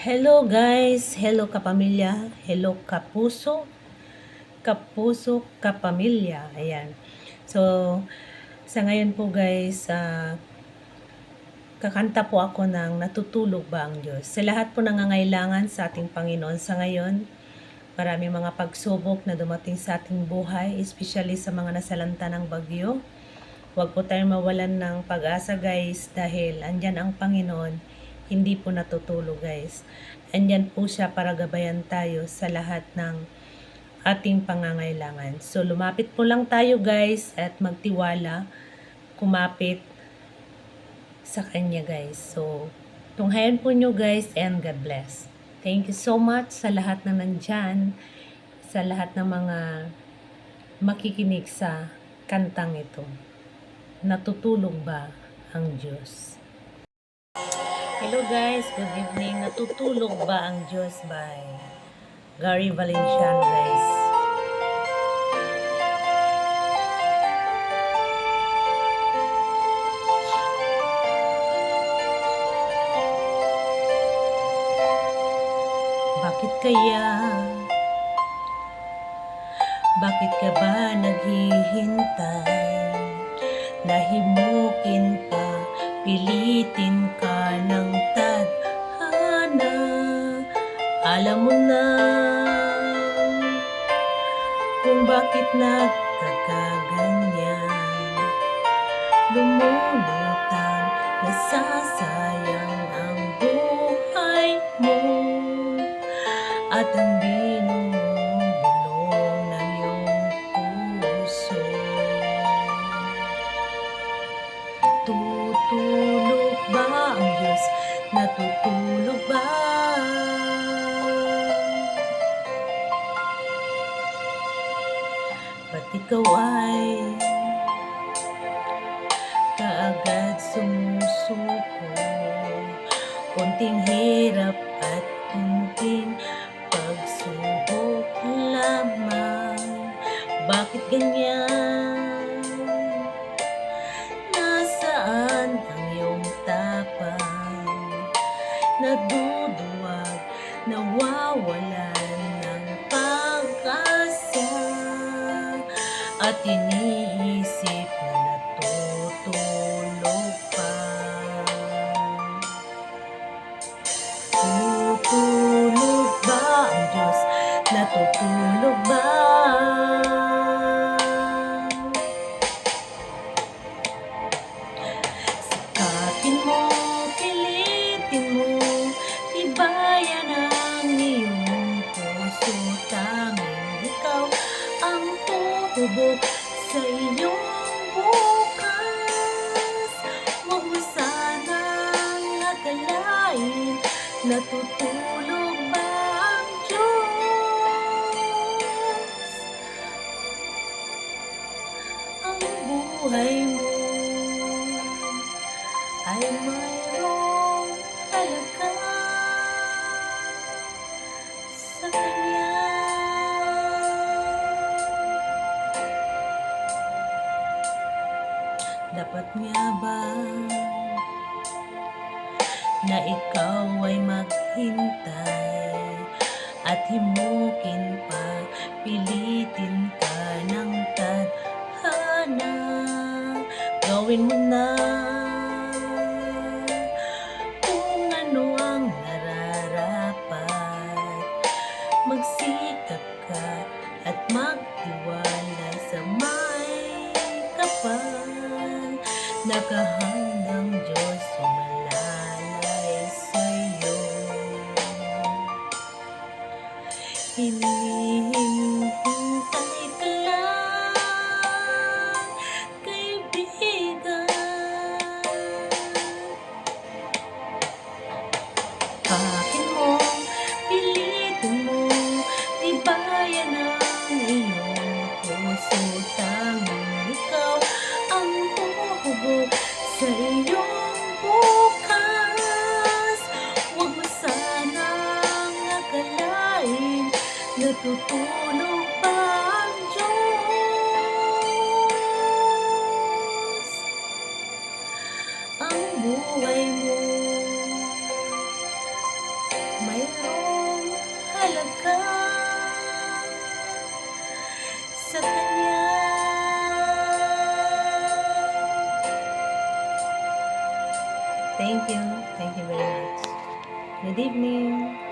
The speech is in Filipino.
Hello guys, hello kapamilya, hello kapuso, kapuso, kapamilya, ayan. So, sa ngayon po guys, ah, kakanta po ako ng Natutulog ba ang Diyos? Sa lahat po nangangailangan sa ating Panginoon sa ngayon, marami mga pagsubok na dumating sa ating buhay, especially sa mga nasalanta ng bagyo. Huwag po tayong mawalan ng pag-asa guys dahil andyan ang Panginoon hindi po natutulog guys. Andyan po siya para gabayan tayo sa lahat ng ating pangangailangan. So lumapit po lang tayo guys at magtiwala, kumapit sa Kanya guys. So tunghayan po nyo guys and God bless. Thank you so much sa lahat na nandyan, sa lahat ng mga makikinig sa kantang ito. Natutulog ba ang Diyos? Hello guys, good evening. Natutulog ba ang Diyos by Gary Valenciano guys. Bakit kaya? Bakit ka ba naghihintay? Nahimukin pa, pilitin ka ng tadhana. Alam mo na kung bakit nagkakaganyan. Lumulutang, nasasayang Natutulog ba? Ba't ikaw ay kaagad sumusuko? Konting hirap at kunting Naduduwag, nawawalan ng pag-asa. At iniisip buhay mo ay mayroong halaga sa Kanya. Dapat nga ba na ikaw ay maghintay at himukin pa, pilitin Nakahandang Diyos. sumalalay huhubog sa iyong bukas. Huwag mo sanang akalain, natutulog Thank you. Thank you very much. Good evening.